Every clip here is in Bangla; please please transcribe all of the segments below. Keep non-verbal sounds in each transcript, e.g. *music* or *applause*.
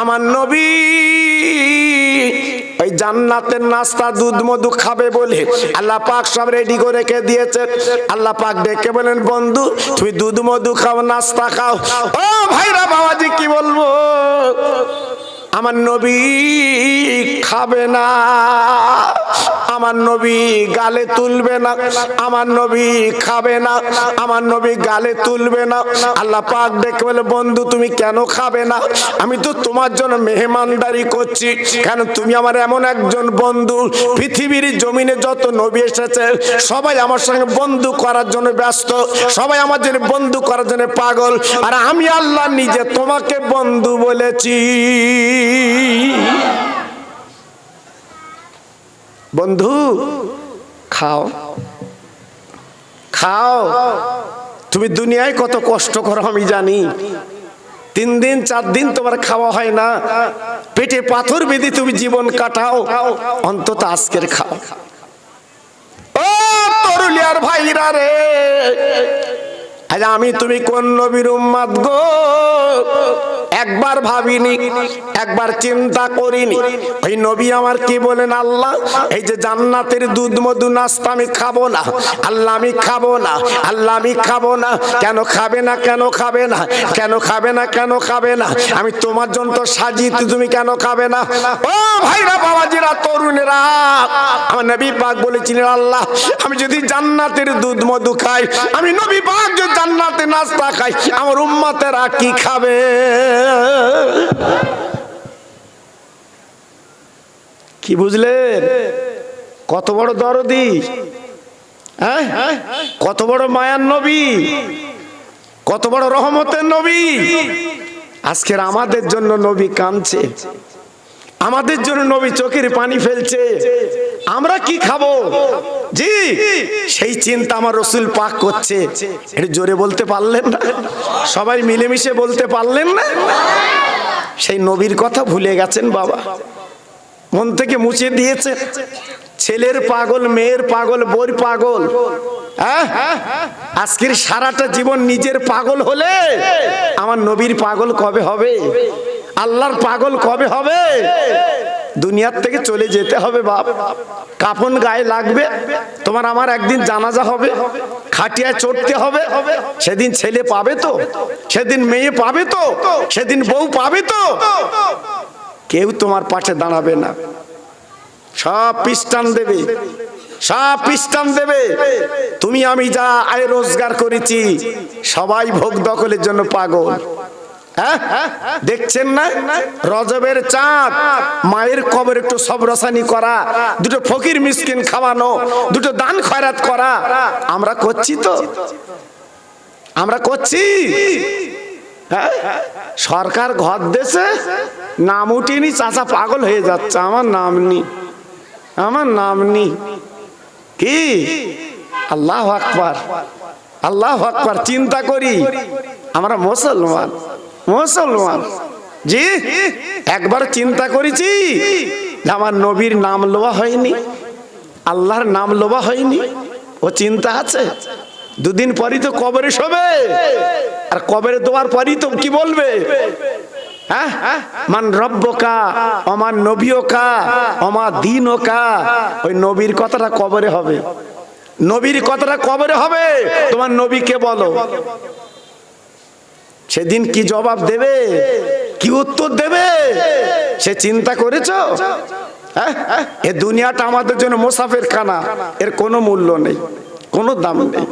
আমার নবী ওই জান্নাতের নাস্তা দুধ মধু খাবে বলে আল্লাহ পাক সব রেডি করে রেখে দিয়েছে। আল্লাহ পাক ডেকে বলেন, বন্ধু, তুমি দুধ মধু খাও, নাস্তা খাও। ও ভাইরা, বাবাজি, কি বলব? আমার নবী খাবে না, আমার নবী গালে তুলবে না, আমার নবী খাবে না, আমার নবী গালে তুলবে না। আল্লাহ পাক ডেকে বলে, বন্ধু, তুমি কেন খাবে না? আমি তো তোমার জন্য মেহমানদারি করছি। কেন তুমি আমার এমন একজন বন্ধু? পৃথিবীর জমিনে যত নবী এসেছে, সবাই আমার সঙ্গে বন্ধু করার জন্য ব্যস্ত। সবাই আমার জন্য বন্ধু করার জন্য পাগল। আর আমি আল্লাহ নিজে তোমাকে বন্ধু বলেছি। বন্ধু, খাও। খাও। তুমি দুনিয়ায় কত কষ্ট করো, আমি জানি। তিন দিন, চার দিন তোমার খাওয়া হয় না। পেটে পাথর বেঁধে তুমি জীবন কাটাও। অন্তত আজকের খাও। ও তরুলিয়ার ভাইরা রে। আজ আমি, তুমি কোন নবীর উম্মাদ গো? একবার ভাবিনি, একবার চিন্তা করিনি। ওই নবী আমার কি বলেন, আল্লাহ, এই যে জান্নাতের দুধ মধু নাস্তা আমি খাব না, আল্লাহ আমি খাব না, আল্লাহ আমি খাব না, কেন খাবে না, কেন খাবে না, কেন খাবে না, কেন খাবে না, আমি তোমার জন্য তো সাজিয়ে তুমি কেন খাবে না? ও ভাইরা, বাবাজিরা, তরুণেরা, আমার নবী পাক বলেছিলেন, আল্লাহ, আমি যদি জান্নাতের দুধ মধু খাই, আমি নবী পাক যদি জান্নাতে নাস্তা খাই, আমার উম্মতেরা কি খাবে? কি বুঝলেন? কত বড় দরদি হ্যাঁ? কত বড় মায়ার নবী, কত বড় রহমতের নবী। আজকের আমাদের জন্য নবী কাঁদছে, আমাদের জন্য নবী চোখের পানি ফেলছে। আমরা কি খাব? জি, সেই চিন্তা আমার রসুল পাক করছে। একটু জোরে বলতে পারলেন না? সবাই মিলেমিশে বলতে পারলেন না? সেই নবীর কথা ভুলে গেছেন বাবা। মন থেকে মুছে দিয়েছে। ছেলের পাগল, মেয়ের পাগল বই পাগল। হ্যাঁ? আজকের সারাটা জীবন নিজের পাগল হলে আমার নবীর পাগল কবে হবে? আল্লাহর পাগল কবে হবে? দুনিয়ার থেকে চলে যেতে হবে বাপ। কাপন গায়ে লাগবে, তোমার আমার একদিন জানাজা হবে, খাটিয়ায় চড়তে হবে, সেদিন ছেলে পাবে তো, সেদিন মেয়ে পাবে তো, সেদিন বউ পাবে তো। কেউ তোমার পাশে দাঁড়াবে না। সব পিস্টান দেবে, সব পিস্টান দেবে। তুমি আমি যা আয় রোজগার করেছি, সবাই ভোগ দখলের জন্য পাগল? দেখছেন না? রজবের চাঁদ, মায়ের কবর একটু সব রসানি করা, দুটো ফকির মিসকিন খাওয়ানো, দুটো দান খয়রাত করা। আমরা করছি তো। আমরা করছি। হ্যাঁ? সরকার ঘর দেশে নাম উঠিনি চাচা পাগল হয়ে যাচ্ছে। আমার নাম নি। আমার নাম নি। কি? আল্লাহ আকবার। আল্লাহ আকবার। চিন্তা করি। আমরা মুসলমান। মুসলমান। জি, একবার চিন্তা করেছি আমার নবীর নাম লোয়া হয়নি, আল্লাহর নাম লোবা হয়নি, ও চিন্তা আছে? দুদিন পরই তো কবরে শোবে, আর কবরে দেওয়ার পরই তো কি বলবে? হ্যাঁ? অমা দিনকা, ওই নবীর কথাটা কবরে হবে। নবীর কথাটা কবরে হবে, তোমার নবীকে বলো। সেদিন কি জবাব দেবে? কি উত্তর দেবে? সে চিন্তা করেছ? হ্যাঁ? এ দুনিয়াটা আমাদের জন্য মোসাফের খানা। এর কোনো মূল্য নেই, কোনো দাম নেই।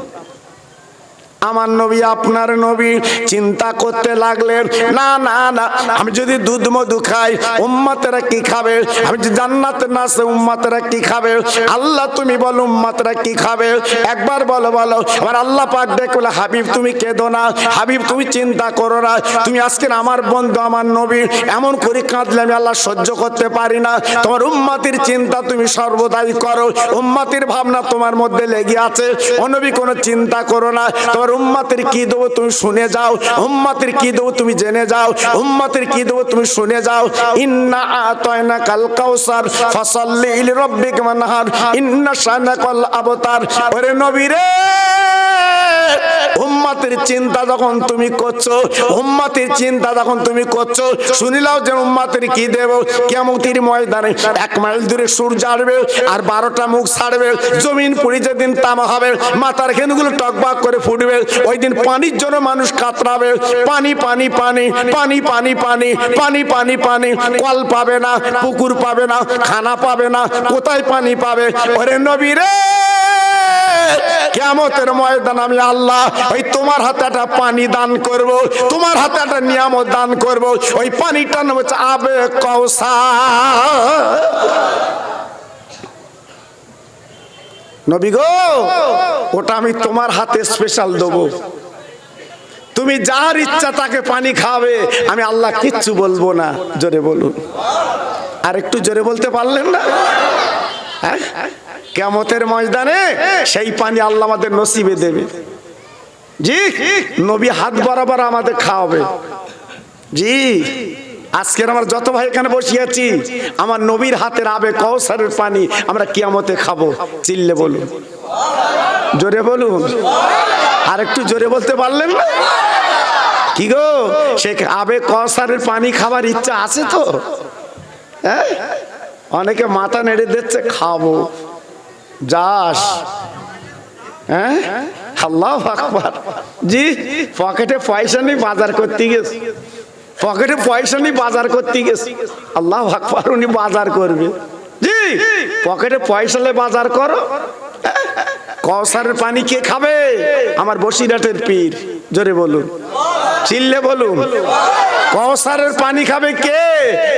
আমার নবী, আপনার নবী চিন্তা করতে লাগলেন, না না না, আমি যদি দুধ মধু খাই, উম্মাতেরা কি খাবে? আমি যদি জান্নাতে না উম্মাতেরা কি খাবে? আল্লাহ তুমি বলো, উম্মাতেরা কি খাবে? একবার বলো বলো, আমার আল্লাহ পাক দেখলে, হাবিব তুমি কেঁদো না, হাবিব তুমি চিন্তা করো না, তুমি আজকের আমার বন্ধু, আমার নবী, এমন করে কাঁদলে আমি আল্লাহ সহ্য করতে পারি না, তোমার উম্মাতির চিন্তা তুমি সর্বদাই করো, উম্মাতির ভাবনা তোমার মধ্যে লেগে আছে অনবী কোনো চিন্তা করো না, তোমার উম্মাতের কি দেবো তুমি শুনে যাও। উম্মাতের কি দেবো তুমি জেনে যাও। উম্মাতের কি দেবো তুমি শুনে যাও। ইন্না আতয়না কাল কাউসার, ফাসাল্লি ইলি রব্বিক মানহার, ইন্না শানাকাল আবতার। ওরে নবী রে! উম্মাতের চিন্তা যখন তুমি করছ, উম্মাতের চিন্তা যখন তুমি করছ, শুনিলাও যে উম্মাতের কি দেব? কেমতির ময়দানে এক মাইল দূরে সূর্য আসবে আর বারোটা মুখ ছাড়বে। জমিন পুরি যেদিন তামা হবে, মাথার খেনুগুলো টকবাক করে ফুটবে। ওই দিন পানির জন্য মানুষ কাতরাবে। পানি পানি পানি পানি পানি পানি পানি পানি পানি। কল পাবে না, পুকুর পাবে না, খানা পাবে না, কোথায় পানি পাবে? ওরে নবী রে! কেমতের ময়দান আমি আল্লাহ ওই তোমার হাতে একটা পানি দান করব, তোমার হাতে একটা নিয়ামত দান করব। ওই পানিটার নাম হচ্ছে আবে কৌসা নবী গো, ওটা আমি তোমার হাতে স্পেশাল দেবো। তুমি যার ইচ্ছা তাকে পানি খাবে আমি আল্লাহ কিচ্ছু বলব না, জোরে বলুন। আর একটু জোরে বলতে পারলেন না? হ্যাঁ? কেমতের ময়দানে সেই পানি আল্লাহ আমাদের নসিবে দেবে। জি, নবী হাত বরাবর আমাদের খাওয়াবে। জি, আজকের আমার যত ভাই এখানে বসে আছি, আমার নবীর হাতের আবে কৌসারের পানি আমরা কিয়ামতে খাব। চিল্লে বলুন। জোরে বলুন। আর একটু জোরে বলতে পারলেন না? কি গো, সে আবে কসারের পানি খাবার ইচ্ছা আছে তো? হ্যাঁ? অনেকে মাথা নেড়ে দিচ্ছে, খাব। যাস। হ্যাঁ? আল্লাহ আকবার। জি। পকেটে পয়সা নেই বাজার করতে গেছে। পকেটে পয়সা নেই বাজার করতে গেছে। আল্লাহ আকবার উনি বাজার করবে। জি। পকেটে পয়সা নেই বাজার করো। কৌসারের পানি কে খাবে? আমার বসিরাটের পীর। জোরে বলুন। চিল্লে বলুন। কসারের পানি খাবে কে?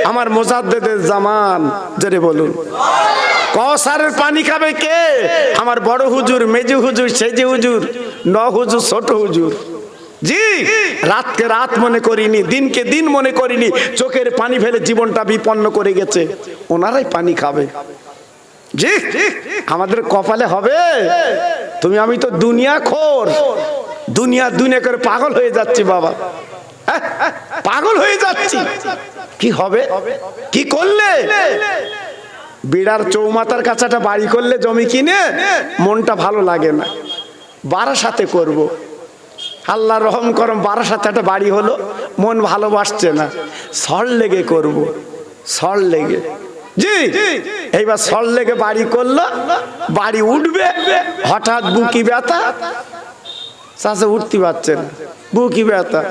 আমার মোজাদ্দেদের জামান। জোরে বলুন। কৌসারের পানি খাবে কে? আমার বড় হুজুর মেজু হুজুর সেজে হুজুর ন হুজুর ছোট হুজুর। জি রাতকে রাত মনে করিনি দিনকে দিন মনে করিনি চোখের পানি ফেলে জীবনটা বিপন্ন করে গেছে। ওনারাই পানি খাবে। জি আমাদের কপালে হবে। তুমি আমি তো দুনিয়া খোর। দুনিয়া দুনিয়া করে পাগল হয়ে যাচ্ছি বাবা। হ্যাঁ, পাগল হয়ে যাচ্ছি। কি হবে? কি করলে? বিড়ার চৌমাতার কাছে একটা বাড়ি করলে জমি কিনে মনটা ভালো লাগে না। বারা সাথে করব। আল্লাহ রহম করম বারা সাথে একটা বাড়ি হলো, মন ভালোবাসছে না। সর লেগে করব। সর লেগে। জি, এইবার সর লেগে বাড়ি করল, বাড়ি উঠবে, হঠাৎ বুকি ব্যথা। চাষে উঠতে পারছে না, বুকি ব্যথা।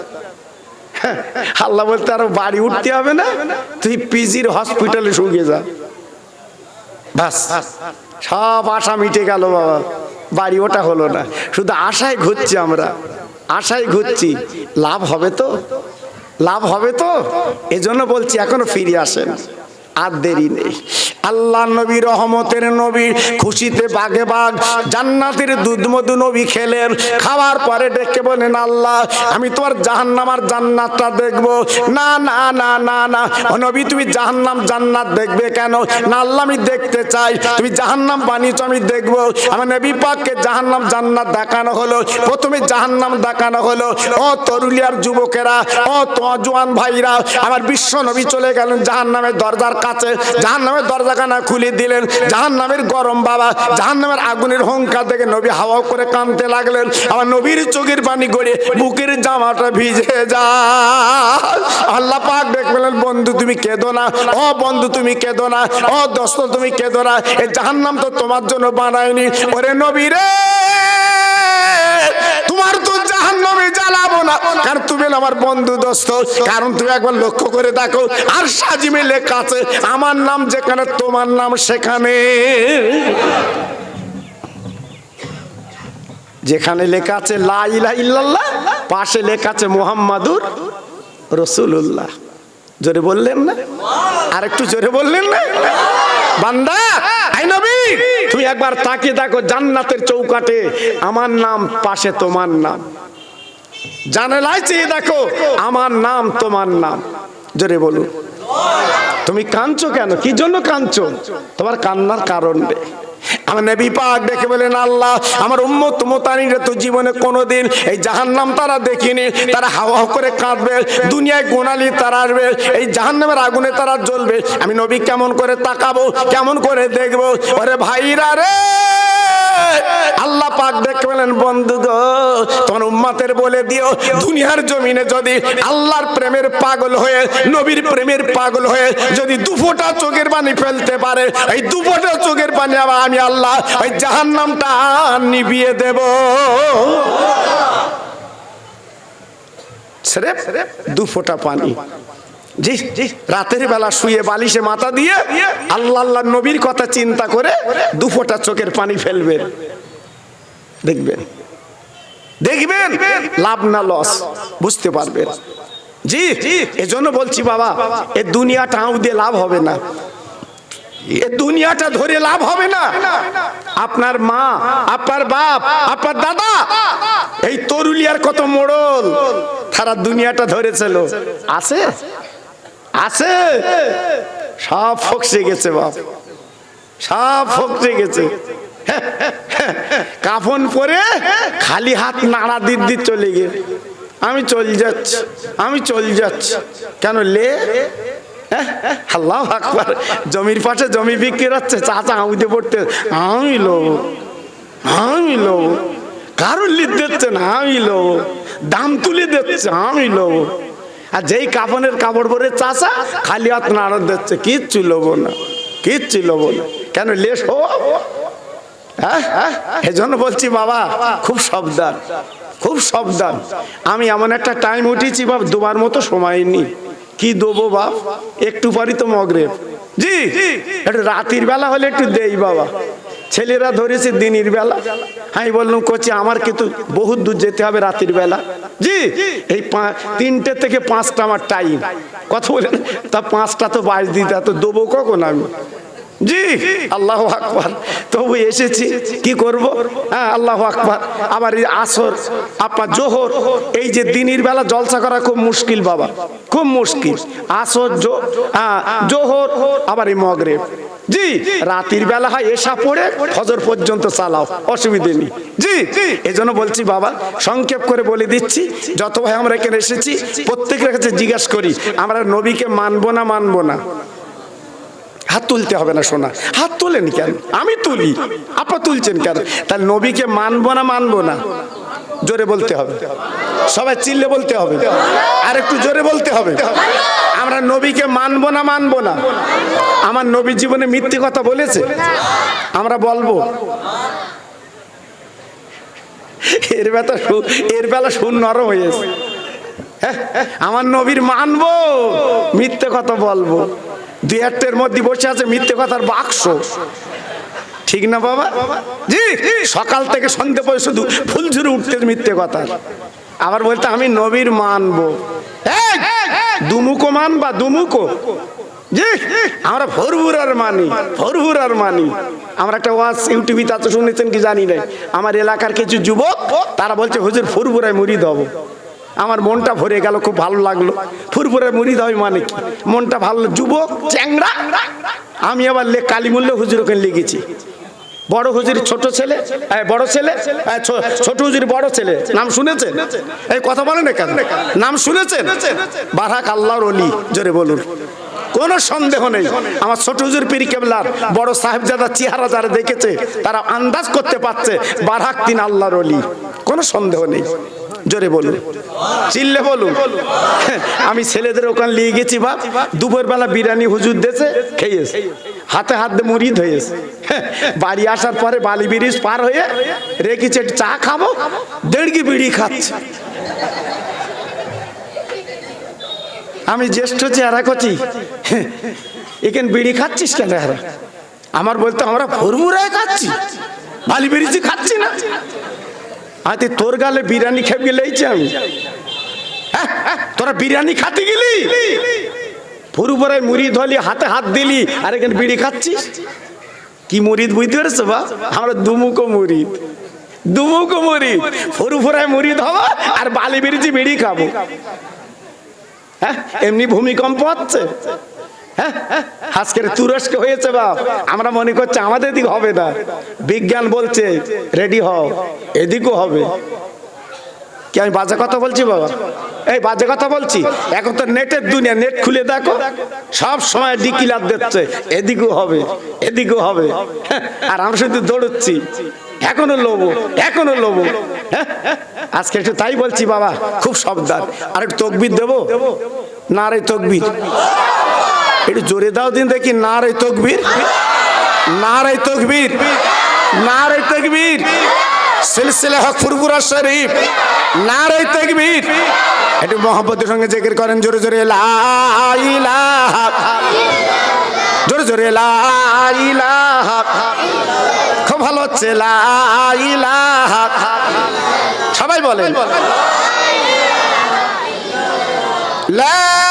আল্লাহ বলতে আরও বাড়ি উঠতে হবে না, তুই পিজির হসপিটালে শুকিয়ে যা। সব আশা মিটে গেল বাবা। বাড়ি ওটা হলো না। শুধু আশায় ঘুরছি আমরা। আশায় ঘুরছি। লাভ হবে তো? লাভ হবে তো? এজন্য বলছি, এখনও ফিরে আসেন। আর দেরি নেই। আল্লাহ নবী রহমতের নবী খুশিতে বাগে বাঘ জান্নাতের দুধ মধু নবী খেলেন। খাওয়ার পরে ডেকে বলেন আল্লাহ, আমি তোমার জাহান্নামার জান্নাতটা দেখব। না না না না না। ও নবী, তুমি জাহান্নাম, জান্নাত দেখবে কেন? না, আল্লাহ, আমি দেখতে চাই। তুমি জাহান্নাম বানিয়েছো, আমি দেখব। আমার নবী পাককে জাহান্নাম, জান্নাত দেখানো হলো। প্রথমে জাহান্নাম দেখানো হলো। ও তরুলিয়ার যুবকেরা, ও তো জোয়ান ভাইরা। আমার বিশ্ব নবী চলে গেলেন জাহান্নামের দরজার কাছে জাহান নামের দরজাখানা খুলে দিলেন। জাহান্নামের গরম বাবা, জাহান্নামের আগুনের হংকার দেখে নবী হাওয়া করে কানতে লাগলেন। আমার নবীর চোখের পানি গড়ে বুকের জামাটা ভিজে যা আল্লাহ পাক দেখলেন, বন্ধু, তুমি কেঁদো না। ও বন্ধু, তুমি কেঁদো না। ও দোস্ত, তুমি কেঁদো না। এই জাহান্নাম তো তোমার জন্য বানায়নি। ওরে নবী রে! জাহান্নামে জ্বালাবো না। কারণ তুমি আমার বন্ধু দোস্ত, কারণ তুমি একবার লক্ষ্য করে দেখো। আর সাজিমে লেখা আমার নাম যেখানে, তোমার নাম সেখানে। যেখানে লেখা আছে, লা ইলাহা ইল্লাল্লাহ, পাশে লেখা আছে, মুহাম্মাদুর রসুল্লাহ জোরে বললেন না? আর একটু জোরে বললেন না? বান্দা নবী, তুমি একবার তাকিয়ে দেখো জান্নাতের চৌকাটে আমার নাম, পাশে তোমার নাম। জানালায় চেয়ে দেখো, আমার নাম, তোমার নাম। জোরে বলুন। তুমি কাঁদছো কেন? কি জন্য কাঁদছো? তোমার কান্নার কারণ নেই আমার নবী পাক দেখে বলেন, আল্লাহ, আমার উম্মত মোতানিরা তো জীবনে কোনোদিন এই জাহান্নাম তারা দেখিনি। তারা হাওয়া করে কাঁদবে, দুনিয়ায় গোনালি তারা আসবে, এই জাহান্নামের আগুনে তারা জ্বলবে। আমি নবী কেমন করে তাকাবো, কেমন করে দেখব? ওরে ভাইরা রে! আল্লাহ পাক দেখে বলেন, বন্ধু উম্মাতের বলে দিও, দুনিয়ার জমিনে যদি আল্লাহর প্রেমের পাগল হয়ে, নবীর প্রেমের পাগল হয়ে যদি দুফোটা চোখের পানি ফেলতে পারে, এই দুফোটা চোখের পানি আবার আমি আল্লাহ ওই জাহান্নামটা নিবিয়ে দেব। দু ফোঁটা পানি। জি জি, রাতের বেলা শুয়ে বালিশে মাথা দিয়ে আল্লাহ আল্লাহ নবীর কথা চিন্তা করে দু ফোঁটা চোখের পানি ফেলবেন। দেখবেন। দেখবেন লাভ না লস বুঝতে পারবেন। জি এজন্য বলছি বাবা এ দুনিয়াটা আউ দিয়ে লাভ হবে না। এ দুনিয়াটা ধরে লাভ হবে না। আপনার মা আপনার বাপ আপনার দাদা এই তরুলিয়ার কত মোড়ল তারা দুনিয়াটা ধরেছিল। আছে? আছে? সব ফকসে গেছে বাপ। সব ফকসে গেছে। কাফন পরে খালি হাত নাড়া দিদি চলে গিয়ে। আমি চল যাচ্ছি আমি চল যাচ্ছি। কেন লে? হ্যাঁ, আল্লাহ জমির পাশে জমি বিক্রি হচ্ছে চাচা আউদে পড়তে। আমি লোব আমি লোব কারোর লিদ দিচ্ছে না আমি লোব দাম তুলে দিচ্ছে আমি লোব আর যেই কাপনের কাপড় পরে চাচা খালি হাত নাড়া দিচ্ছে কিচ্ছু লোবো না কিচ্ছু লোবো না। কেন লেস হো হ্যাঁ হ্যাঁ? এজন্য বলছি, বাবা, খুব সাবধান খুব সাবধান। আমি এমন একটা টাইম উঠেছি, বাপ, দুবার মতো সময় নি কি দেবো, বাপ? একটু পরই তো মগরেব। জি, একটু রাতের বেলা হলে একটু দেই, বাবা। ছেলেরা ধরেছে দিনের বেলা। আমি বললাম, কোচি, আমার কিন্তু বহুত দূর যেতে হবে রাতের বেলা। জি, এই তিনটে থেকে পাঁচটা আমার টাইম কথা বলেন তা পাঁচটা তো বাজ দিতে তো দেবো কখন আমি? জি আল্লাহ আকবার। তবু এসেছি কি করব? হ্যাঁ আল্লাহ আকবার। আবার এই আসর আপনার জোহর এই যে দিনের বেলা জলসা করা খুব মুশকিল বাবা খুব মুশকিল। আসর হ্যাঁ, জোহর আবার এই মগরেব। জি রাতের বেলা হয় এসা পড়ে ফজর পর্যন্ত চালাও অসুবিধে নেই। জি এজন্য বলছি বাবা সংক্ষেপ করে বলে দিচ্ছি যত ভাই আমরা এখানে এসেছি প্রত্যেকের কাছে জিজ্ঞাসা করি আমরা নবীকে মানবো না মানবো না? হাত তুলতে হবে না শোনা হাত তোলেন কেন? আমি তুলি। আপা তুলছেন কেন? তাহলে নবীকে মানবো না মানবো না? জোরে বলতে হবে। সবাই চিল্লে বলতে হবে। আর একটু জোরে বলতে হবে। আমরা নবীকে মানবো না মানবো না? আমার নবী জীবনে মিথ্যে কথা বলেছে? আমরা বলব। এর বেলা এর বেলা শুন নরম হয়েছে হ্যাঁ, আমার নবীর মানবো মিথ্যে কথা বলব। দুই একটার মধ্যে বসে আছে মিথ্যে কথার বাক্স। ঠিক না বাবা? জি, সকাল থেকে সন্ধে পর্যন্ত শুধু ফুল ঝুড়ে উঠতে মিথ্যে কথা আবার বলতে আমি নবীর মানবো। দুমুকো মানবা দুমুকো জি, আমরা ভরভুরার মানি ভরভুরার মানি। আমরা একটা ওয়াজ ইউটিউবে তা শুনেছেন কি জানি নাই? আমার এলাকার কিছু যুবক, তারা বলছে, হুজুর ফুরফুরায় মুড়ি দেবো। আমার মনটা ভরে গেল, খুব ভালো লাগল। ফুরফুরে মুড়ি দাও মানে কি? মনটা ভালো, যুবক, চ্যাংড়া। আমি আবার লে কালীমূল্য হুজুর ওখানে লেগেছি বড় হুজুর ছোট ছেলে বড় ছেলে ছোট হুজুর বড় ছেলে। নাম শুনেছেন? এই কথা বলেন কেন? নাম শুনেছেন? বারাক আল্লাহর অলি জোরে বলুন। কোনো সন্দেহ নেই। আমার ছোট হুজুর পীর কেবলার বড় সাহেবজাদা চেহারা যারা দেখেছে, তারা আন্দাজ করতে পারছে, বারাক তিন আল্লাহর অলি কোনো সন্দেহ নেই। জোরে বলুন। চিল্লে বলুন। আমি ছেলেদের ওখানে নিয়ে গেছি বা দুপুর বেলা বিরিয়ানি হুজুর দেছে, খেয়েছে। হাতে হাত দিয়ে মুড়ি ধয়েছে। বাড়ি আসার পরে বালি ব্রিজ পার হয়ে রেখেছে চা খাব দেড়গি বিড়ি খাচ্ছে। আমি জ্যেষ্ঠ চেহারা করছি এখানে বিড়ি খাচ্ছিস কেন? আমার বলতে আমরা ফরমুরায় খাচ্ছি। বালি বেরিয়েছি খাচ্ছি না। আতে তোর গালে বিরিয়ানি খেয়ে গেলেইছি আমি। হ্যাঁ, হ্যাঁ, তোরা বিরিয়ানি খাতে গেলি? ফুরুপরায় মুড়ি ধলি হাতে হাত দিলি আর এখানে বিড়ি খাচ্ছিস? কি মুড়িদ বুঝতে পেরেছ বা? আমরা দুমুখো মুড়িদ। দুমুখো মুড়িদ। ফুরুফুরায় মুড়িদ হব আর বালি বেরিয়েছি বিড়ি খাব। হ্যাঁ এমনি ভূমিকম্প হচ্ছে? আজকের তুরস্ক হয়েছে বাপ আমরা মনে করছি আমাদের দিক হবে না। বিজ্ঞান বলছে রেডি হও এদিকও হবে। কি আমি বাজে কথা বলছি বাবা? এই বাজে কথা বলছি? এখন তো নেটের দুনিয়া নেট খুলে দেখো। সব সময় ডিকিলার দিচ্ছে এদিকেও হবে এদিকেও হবে। হ্যাঁ, আর আমরা শুধু দৌড়চ্ছি। এখনও লোবো এখনও লোবো। হ্যাঁ, আজকে একটু তাই বলছি বাবা খুব সাবধান। আর একটু তকবির দেবো? না রে তকবির। একটু জোরে দাও দিন দেখি না রে তকবির। না রে তকবির। না রে তকবির। সিলসিলা হক ফুরফুরা শরীফ। না রে তকবির। একটু মোহাম্মতের সঙ্গে জিকির করেন, জোরে জোরে, লা ইলাহা। জোরে জোরে, লা ইলাহা। খুব ভালো হচ্ছে, লা ইলাহা। সবাই বলেন। লা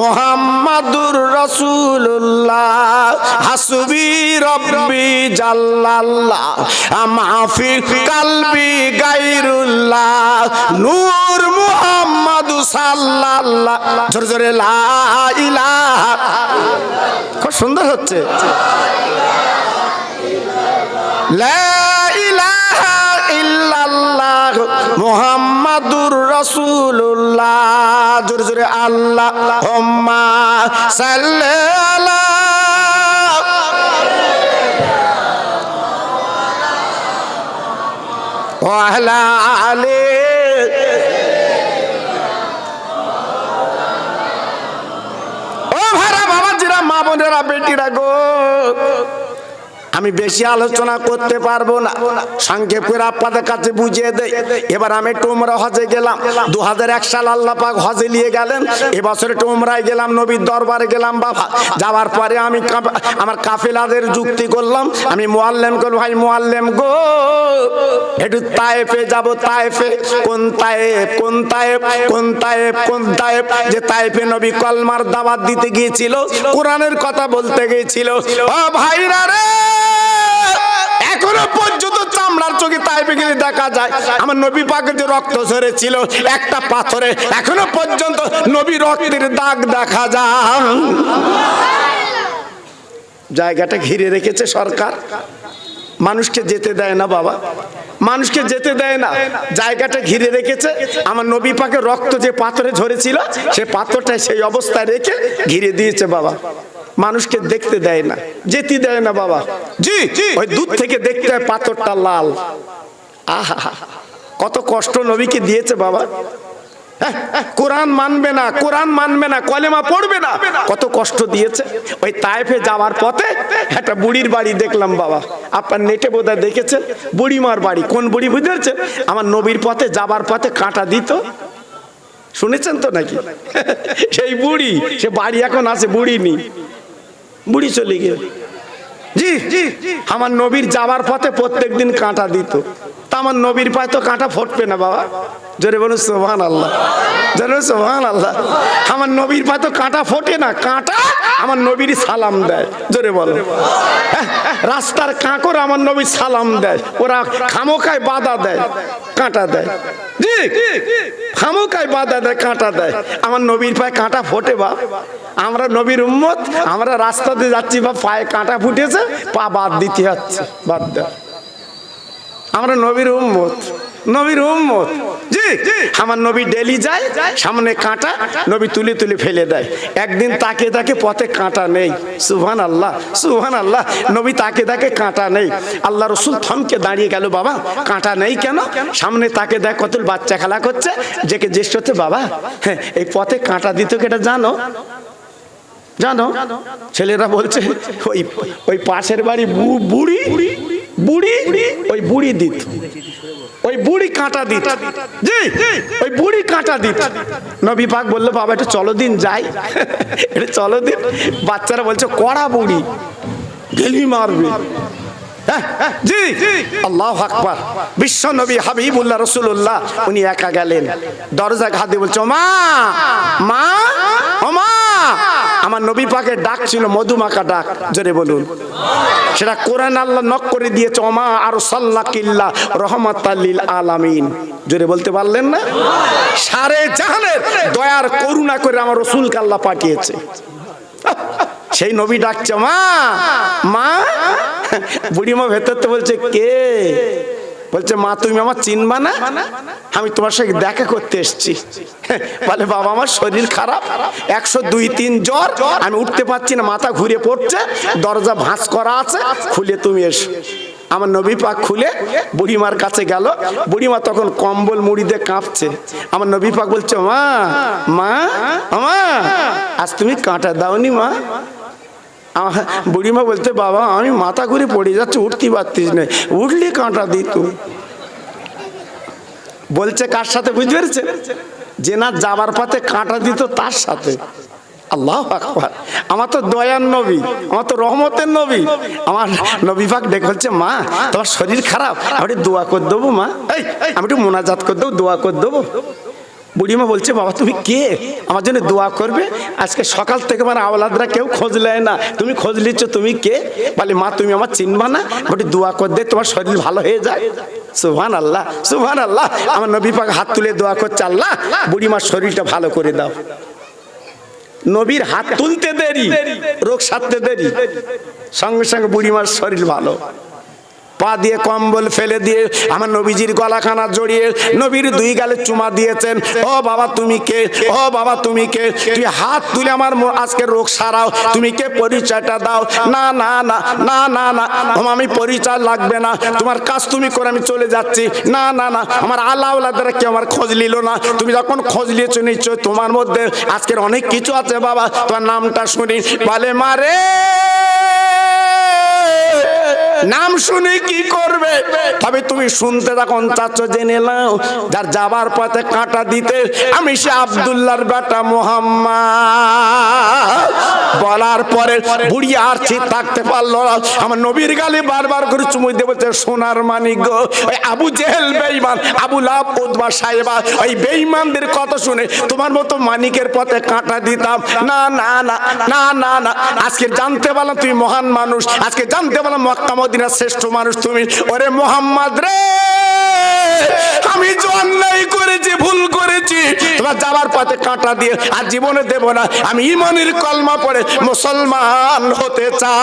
মুহাম্মাদুর রাসূলুল্লাহ, হাসবি রব্বি জাল্লাল্লাহ, মাফি কালবি গাইরুল্লাহ নূর মুহাম্মদ সাল্লাল্লাহ। জোরে জোরে লা খুব সুন্দর হচ্ছে। লা ইলাহা ইল্লাল্লাহ মুহাম্মাদুর রাসূলুল্লাহ। জোরে জোরে আল্লাহ হুম্মা সাল্লি আলি ও ভাড়া বাবাজিরা, মা বোনেরা, বেটিরা গো। আমি বেশি আলোচনা করতে পারব না। সংক্ষেপ করে আপনাদের কাছে বুঝিয়ে দেই। এবার আমি একটু উমরা হজে গেলাম। দু সাল আল্লাহ পাক হজে নিয়ে গেলেন। এবছর একটু উমরায় গেলাম, নবীর দরবারে গেলাম, বাবা। যাওয়ার পরে আমি আমার কাফেলাদের যুক্তি করলাম। আমি মোয়াল্লেম করব ভাই মোয়াল্লেম গো। একটু তায়েফে যাব, তায়েফে। কোন তায়েফ কোন তায়েফ কোন তায়েফ কোন তায়েফ? যে তায়েফে নবী কলমার দাওয়াত দিতে গিয়েছিল, কোরআনের কথা বলতে গিয়েছিল। ও ভাইরা রে! এখনও পর্যন্ত চামড়ার চোখে তাইপে গেলে দেখা যায়। আমার নবী পাকের যে রক্ত ঝরেছিল একটা পাথরে, এখনও পর্যন্ত নবী রক্তের দাগ দেখা যায়। জায়গাটা ঘিরে রেখেছে সরকার। মানুষকে যেতে দেয় না বাবা। মানুষকে যেতে দেয় না। জায়গাটা ঘিরে রেখেছে। আমার নবী পাকে রক্ত যে পাথরে ঝরেছিল, সে পাথরটা সেই অবস্থায় রেখে ঘিরে দিয়েছে বাবা। মানুষকে দেখতে দেয় না যেতে দেয় না বাবা। জি ওই দূর থেকে দেখতে হয় পাথরটা লাল। আহা কত কষ্ট নবীকে দিয়েছে বাবা। হ্যাঁ, হ্যাঁ, কোরআন মানবে না কোরআন মানবে না কলেমা পড়বে না। কত কষ্ট দিয়েছে। ওই তাইফে যাওয়ার পথে একটা বুড়ির বাড়ি দেখলাম বাবা। আপনার নেটে বোধহয় দেখেছেন? বুড়িমার বাড়ি। কোন বুড়ি বুঝতে আমার নবীর পথে যাবার পথে কাঁটা দিত। শুনেছেন তো নাকি? *laughs* সেই বুড়ি সে বাড়ি এখন আছে বুড়ি নি বুড়ি চলে গিয়ে জি আমার নবীর যাওয়ার পথে প্রত্যেক দিন কাঁটা দিত। তা আমার নবীর পায়ে তো কাঁটা ফুটবে না বাবা। জোরে বলুন সোহান আল্লাহ জোরে সোহান আল্লাহ আমার নবীর পায়ে তো কাঁটা ফোটে না কাঁটা আমার নবীর সালাম দেয়। জোরে বলো হ্যাঁ, রাস্তার কাঁকর আমার নবীর সালাম দেয়। ওরা খামোকায় বাধা দেয় কাঁটা দেয়। জি খামোকায় বাধা দেয় কাঁটা দেয়। আমার নবীর পায়ে কাঁটা ফোটে বা। আমরা নবীর উম্মত আমরা রাস্তাতে যাচ্ছি বা পায়ে কাঁটা ফুটেছে পা বাদ দিতে যাচ্ছে বাদ দেয় আমরা নবীর উম্মত। নবীর উম্মত। জি আমার নবী ডেলি যায় সামনে কাঁটা নবী তুলে তুলে ফেলে দেয়। একদিন তাকে তাকে পথে কাঁটা নেই। সুহান আল্লাহ সুহান আল্লাহ নবী তাকে তাকে কাঁটা নেই। আল্লাহ রসুল থমকে দাঁড়িয়ে গেল বাবা কাঁটা নেই কেন? সামনে তাকে দেখ কত বাচ্চা খেলা করছে। যেকে জ্যেষ্ঠ হচ্ছে বাবা হ্যাঁ এই পথে কাঁটা দিত কেটা জানো? জানো? ছেলেরা বলছে ওই ওই পাশের বাড়ি বুড়ি বুড়ি? ওই বুড়ি দিত। ওই বুড়ি কাঁটা দিত। জি ওই বুড়ি কাঁটা দিত। নবী পাক বলল বাবা একটু চলো দিন যাই। *laughs* একটু চলো দিন। বাচ্চারা বলছে কড়া বুড়ি। গেলি মারবে। হ্যাঁ, হ্যাঁ, জি। উনি একা গেলেন। দরজা ঘা দিয়ে বলছে মা মা মা আমার নবী পাকের ডাক ছিল মধুমাখা ডাক, জোরে বলুন। সেটা কোরআন আল্লাহ নক করে দিয়েছে অমা আর সাল্লা কিল্লা রহমত আলামিন। জোরে বলতে পারলেন না? সারে জাহানের দয়ার করুণা করে আমার রসুলকে আল্লাহ পাঠিয়েছে। সেই নবী ডাকছে, মা মা, বুড়িমা ভেতর তো বলছে, কে? বলছে, মা, তুমি আমার চিনবা না? আমি তোমার সঙ্গে দেখা করতে এসেছি। বলে, বাবা, আমার শরীর খারাপ। একশো দুই তিন জ্বর। আমি উঠতে পারছি না, মাথা ঘুরে পড়ছে। দরজা ভাঁজ করা আছে। খুলে তুমি এসো। আমার নবী পাক খুলে বুড়িমার কাছে গেল। বুড়িমা তখন কম্বল মুড়ি দিয়ে কাঁপছে। আমার নবী পাক বলছে, মা মা আজ তুমি কাঁটা দাওনি, মা? বুড়িমা বলতে বাবা, আমি মাথা ঘুরে পড়ে যাচ্ছে, উঠতে পারতিস না। উঠলে কাঁটা দিত বলছে, কার সাথে? বুঝতে পেরেছে যে না যাবার পথে কাঁটা দিত তার সাথে। আল্লাহ আকবার। আমার তো দয়ার নবী, আমার তো রহমতের নবী। আমার নবী পাক ডেকে বলছে, মা, তোমার শরীর খারাপ। আমি দোয়া করে দেবো, মা। এই, আমি একটু মোনাজাত করে দেবো, দোয়া করে দেবো। বুড়িমা বলছে, বাবা, তুমি কে? আমার জন্য দোয়া করবে? আজকে সকাল থেকে মানে আওলাদরা কেউ খোঁজ নেয় না। তুমি খোঁজ নিচ্ছ, তুমি কে? বলে, মা, তুমি আমার চিনবা না। ওটি দোয়া কর দে, তোমার শরীর ভালো হয়ে যায়। সুহান আল্লাহ সুহান আল্লাহ আমার নবী পাক হাত তুলে দোয়া করছে, আল্লাহ, বুড়িমার শরীরটা ভালো করে দাও। নবীর হাত তুলতে দেরি, রোগ সারতে দেরি। সঙ্গে সঙ্গে বুড়িমার শরীর ভালো। পা দিয়ে কম্বল ফেলে দিয়ে আমার নবীজির গলাখানা জড়িয়ে নবীর দুই গালে চুমা দিয়েছেন। ও বাবা, তুমি কে? ও বাবা, তুমি কে? তুই হাত তুলে আমার আজকে রোগ সারাও। তুমি কে? পরিচয়টা দাও। না না না না না না। আমি পরিচয় লাগবে না। তোমার কাজ তুমি করে আমি চলে যাচ্ছি। না না না। আমার আল্লাহ দ্বারা কেউ আমার খোঁজ নিল না। তুমি যখন খোঁজ নিয়েছো নিশ্চয় তোমার মধ্যে আজকের অনেক কিছু আছে বাবা। তোমার নামটা শুনি। বলে মারে নাম শুনে কি করবে? তবে তুমি শুনতে তখন চাচ্ছ জেনে নাও, যার যাবার পথে কাঁটা দিতে আমি সে আবদুল্লার বেটা মোহাম্মদ। বলার পরে বুড়ি আর ঠিক থাকতে পারল না। আমার নবীর গালে বারবার করে দিয়ে বলছে, সোনার মানিক গো, ওই আবু জেহেল বেঈমান, আবু লাভ উদ্বা সাহেবা, ওই বেঈমানদের কথা শুনে তোমার মতো মানিকের পথে কাঁটা দিতাম। না না না না না না, আজকে জানতে পারলাম তুমি মহান মানুষ, আজকে জানতে পারলাম মক্কা মদিনার শ্রেষ্ঠ মানুষ তুমি। ওরে মোহাম্মদ রে! আমি জন্মাই করেছি, ভুল করেছি। তোমার যাবার পথে কাঁটা দিয়ে আর জীবনে দেব না। আমি ইমানের কলমা পড়ে মুসলমান হতে চাই।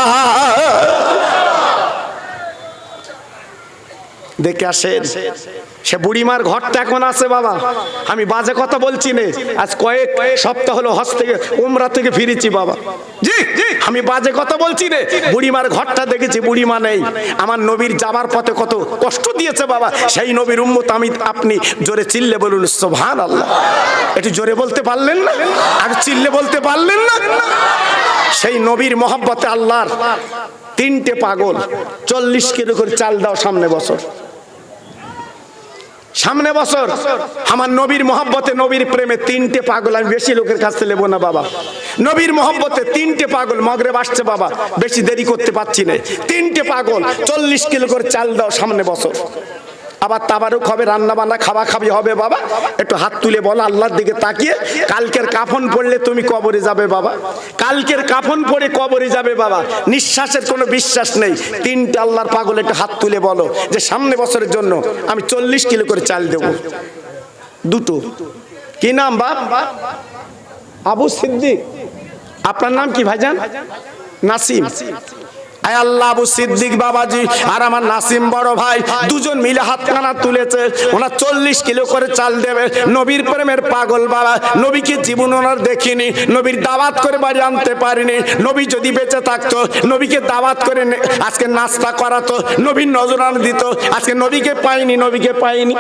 দেখে আসেন। সে বুড়িমার ঘরটা এখন আছে বাবা। আমি বাজে কথা বলছি নে। আজ কয়েক সপ্তাহ হলো হজ থেকে উমরা থেকে ফিরেছি বাবা। জি জি। আমি বাজে কথা বলছি রে বুড়িমার ঘরটা দেখেছি বুড়িমা নেই। আমার নবীর যাবার পথে কত কষ্ট দিয়েছে বাবা। সেই নবীর উম্মত আমি আপনি জোরে চিল্লে বলুন সোভান আল্লাহ একটু জোরে বলতে পারলেন না? আর চিল্লে বলতে পারলেন না? সেই নবীর মহব্বতে আল্লাহর তিনটে পাগল চল্লিশ কিলো করে চাল দাও সামনে বছর। সামনে বছর আমার নবীর মহব্বতে নবীর প্রেমে তিনটে পাগল, আমি বেশি লোকের কাছে নেব না বাবা। নবীর মহব্বতে তিনটে পাগল মগরে বাসছে বাবা, বেশি দেরি করতে পারছি না। তিনটে পাগল, চল্লিশ কিলো করে চাল দাও সামনে বছর। আবার তাবারুক হবে রান্না বান্না খাওয়া খাবি হবে বাবা। একটু হাত তুলে বলো, আল্লাহর দিকে তাকিয়ে। কালকের কাফন পড়লে তুমি কবরে যাবে বাবা। কালকের কাফন পরে কবরে যাবে বাবা। নিঃশ্বাসের কোনো বিশ্বাস নেই। তিনটে আল্লাহর পাগল, একটু হাত তুলে বলো যে সামনে বছরের জন্য আমি চল্লিশ কিলো করে চাল দেব। দুটো। কি নাম বাপ? আবু সিদ্দিক। আপনার নাম কি ভাইজান? নাসিম। আল্লাহ আবু সিদ্দিক বাবাজি আর আমার নাসিম বড় ভাই, দুজন মিলে হাত কানা তুলেছে। ওনার চল্লিশ কিলো করে চাল দেবে। নবীর প্রেমের পাগল বাবা। নবীকে জীবন ওনার দেখিনি। নবীর দাওয়াত করে বাড়ি আনতে পারিনি। নবী যদি বেঁচে থাকতো, নবীকে দাওয়াত করে আজকে নাস্তা করাতো, নবীর নজরান দিত। আজকে নবীকে পাইনি নবীকে পাইনি।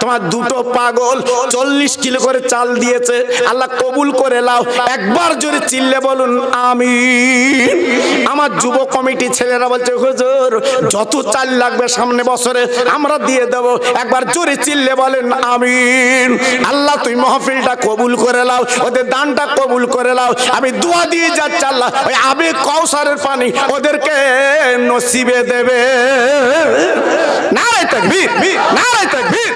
তোমার দুটো পাগল চল্লিশ কিলো করে চাল দিয়েছে। আল্লাহ কবুল করে লাও একবার জোরে বলুন আমি আমার যুব কমিটি ছেলেরা বলছে, হুজুর, যত চাল লাগবে সামনে বছরে আমরা দিয়ে দেব। একবার জোরে চিল্লে বলেন, আমিন। আল্লাহ তুই মহফিলটা কবুল করে লাও ওদের দানটা কবুল করে লাও আমি দোয়া দিয়ে যাচ্ছি, আল্লাহ। আবেগ কৌসারের পানি ওদেরকে নসিবে দেবে নারায় তাকবীর নারায় তাকবীর